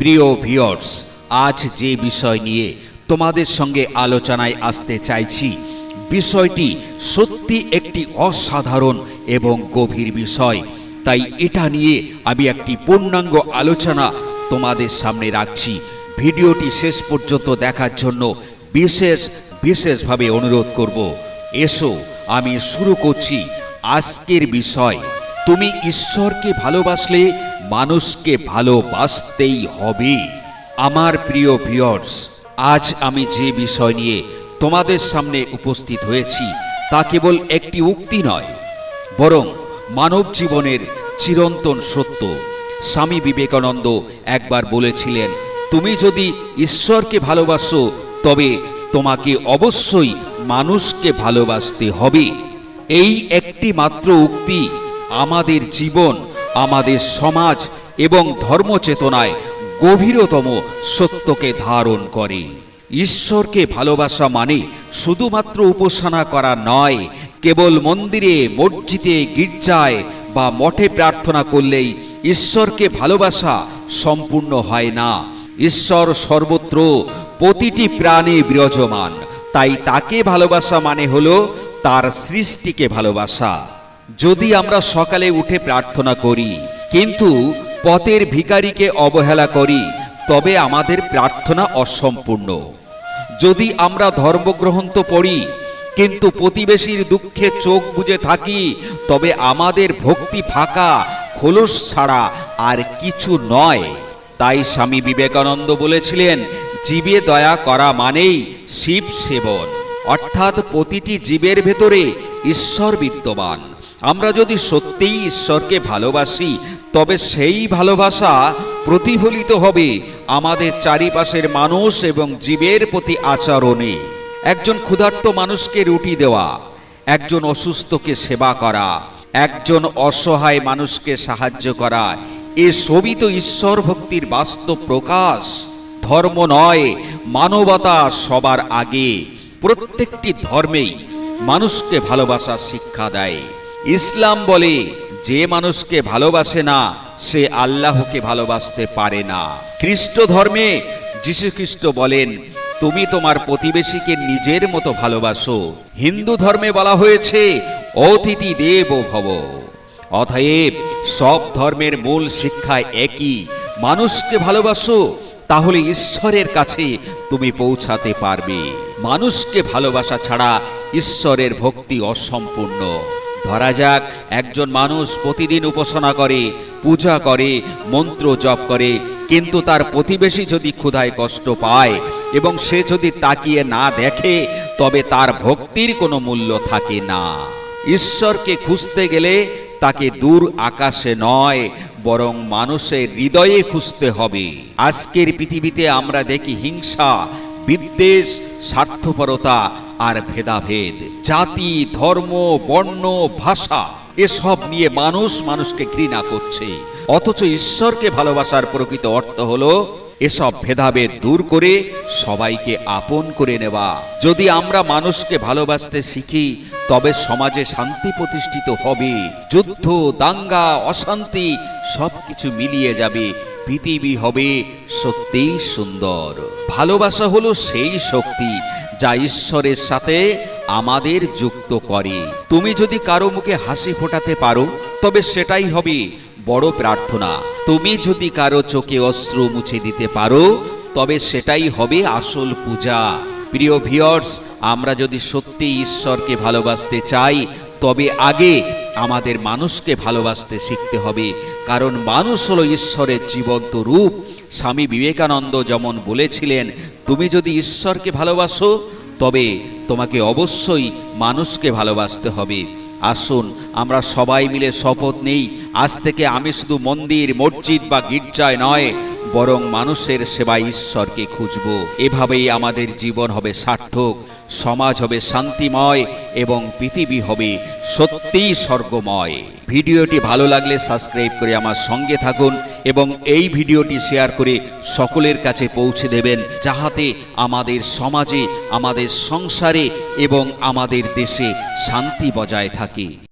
প্রিয় ভিওর্স আজ যে বিষয় নিয়ে তোমাদের সঙ্গে আলোচনায় আসতে চাইছি, বিষয়টি সত্যি একটি অসাধারণ এবং গভীর বিষয়। তাই এটা নিয়ে আমি একটি পূর্ণাঙ্গ আলোচনা তোমাদের সামনে রাখছি। ভিডিওটি শেষ পর্যন্ত দেখার জন্য বিশেষ, বিশেষভাবে অনুরোধ করব। এসো, আমি শুরু করছি আজকের বিষয়। তুমি ঈশ্বরকে ভালোবাসলে মানুষকে ভালোবাসতেই হবে। আমার প্রিয় ভিউয়ার্স আজ আমি যে বিষয় নিয়ে তোমাদের সামনে উপস্থিত হয়েছি, তা কেবল একটি উক্তি নয়, বরং মানব জীবনের চিরন্তন সত্য। স্বামী বিবেকানন্দ একবার বলেছিলেন, তুমি যদি ঈশ্বরকে ভালোবাসো, তবে তোমাকে অবশ্যই মানুষকে ভালোবাসতে হবে। এই একটি মাত্র উক্তি আমাদের জীবন আমাদের সমাজ এবং ধর্মচেতনায় গভীরতম সত্যকে ধারণ করে। ঈশ্বরকে ভালোবাসা মানে শুধুমাত্র উপাসনা করা নয়, কেবল মন্দিরে, মসজিদে, গির্জায় বা মঠে প্রার্থনা করলেই ঈশ্বরকে ভালোবাসা সম্পূর্ণ হয় না। ঈশ্বর সর্বত্র প্রতিটি প্রাণে বিরাজমান, তাই তাকে ভালোবাসা মানে হলো তার সৃষ্টিকে ভালোবাসা। যদি আমরা সকালে উঠে প্রার্থনা করি, কিন্তু পথের ভিখারিকে অবহেলা করি, তবে আমাদের প্রার্থনা অসম্পূর্ণ। যদি আমরা ধর্মগ্রন্থ পড়ি, কিন্তু প্রতিবেশীর দুঃখে চোখ বুজে থাকি, তবে আমাদের ভক্তি ফাঁকা, খোলস ছাড়া আর কিছু নয়। তাই স্বামী বিবেকানন্দ বলেছিলেন, জীবে দয়া করা মানেই শিব সেবন। অর্থাৎ প্রতিটি জীবের ভেতরে ঈশ্বর বিদ্যমান। আমরা যদি সত্যিই ঈশ্বরকে ভালোবাসি, তবে সেই ভালোবাসা প্রতিফলিত হবে আমাদের চারিপাশের মানুষ এবং জীবের প্রতি আচরণে। একজন ক্ষুধার্ত মানুষকে রুটি দেওয়া, একজন অসুস্থকে সেবা করা, একজন অসহায় মানুষকে সাহায্য করা, এ সবই তো ঈশ্বর ভক্তির বাস্তব প্রকাশ। ধর্ম নয়, মানবতা সবার আগে। প্রত্যেকটি ধর্মেই মানুষকে ভালোবাসার শিক্ষা দেয়। ইসলাম বলে, যে মানুষকে ভালোবাসে না, সে আল্লাহকে ভালোবাসতে পারে না। খ্রিস্ট ধর্মে যীশুখ্রিস্ট বলেন, তুমি তোমার প্রতিবেশীকে নিজের মতো ভালোবাসো। হিন্দু ধর্মে বলা হয়েছে, অতিথি দেব ভব। অতএব, সব ধর্মের মূল শিক্ষা একই, মানুষকে ভালোবাসো, তাহলে ঈশ্বরের কাছে তুমি পৌঁছাতে পারবে। মানুষকে ভালোবাসা ছাড়া ঈশ্বরের ভক্তি অসম্পূর্ণ। ধরা যাক, একজন মানুষ প্রতিদিন উপাসনা করে, পূজা করে, মন্ত্র জপ করে, কিন্তু তার প্রতিবেশী যদি ক্ষুধায় কষ্ট পায় এবং সে যদি তাকিয়ে না দেখে, তবে তার ভক্তির কোনো মূল্য থাকে না। ঈশ্বরকে খুঁজতে গেলে তাকে দূর আকাশে নয়, বরং মানুষের হৃদয়ে খুঁজতে হবে। আজকের পৃথিবীতে আমরা দেখি হিংসা, বিদ্বেষ, স্বার্থপরতা আর ভেদাভেদ, জাতি, ধর্ম, বর্ণ, ভাষা, এসব নিয়ে মানুষ মানুষকে ঘৃণা করছে। অথচ ঈশ্বরকে ভালোবাসার প্রকৃত অর্থ হলো, এসব ভেদাভেদ দূর করে সবাইকে আপন করে নেওয়া। যদি আমরা মানুষকে ভালোবাসতে শিখি, তবে সমাজে শান্তি প্রতিষ্ঠিত হবে, যুদ্ধ, দাঙ্গা, অশান্তি সবকিছু মিলিয়ে যাবে, পৃথিবী হবে সত্যিই সুন্দর। ভালোবাসা হলো সেই শক্তি যা ঈশ্বরের সাথে আমাদের যুক্ত করে। তুমি যদি কারও মুখে হাসি ফোটাতে পারো, তবে সেটাই হবে বড় প্রার্থনা। তুমি যদি কারও চোখে অশ্রু মুছে দিতে পারো, তবে সেটাই হবে আসল পূজা। প্রিয় ভিওর্স আমরা যদি সত্যি ঈশ্বরকে ভালোবাসতে চাই, তবে আগে আমাদের মানুষকে ভালোবাসতে শিখতে হবে। কারণ মানুষ হলো ঈশ্বরের জীবন্ত রূপ। স্বামী বিবেকানন্দ যেমন বলেছিলেন, তুমি যদি ঈশ্বরকে ভালোবাসো, তবে তোমাকে অবশ্যই মানুষকে ভালোবাসতে হবে। আসুন, আমরা সবাই মিলে শপথ নেই, আজ থেকে আমি শুধু মন্দির, মসজিদ বা গির্জায় নয় বরং মানুষের সেবা ঈশ্বরকে খুঁজব। এভাবেই আমাদের জীবন হবে সার্থক, সমাজ হবে শান্তিময় এবং পৃথিবী হবে সত্যিই স্বর্গময়। ভিডিওটি ভালো লাগলে সাবস্ক্রাইব করে আমার সঙ্গে থাকুন এবং এই ভিডিওটি শেয়ার করে সকলের কাছে পৌঁছে দেবেন যাহাতে আমাদের সমাজে, আমাদের সংসারে এবং আমাদের দেশে শান্তি বজায় থাকে।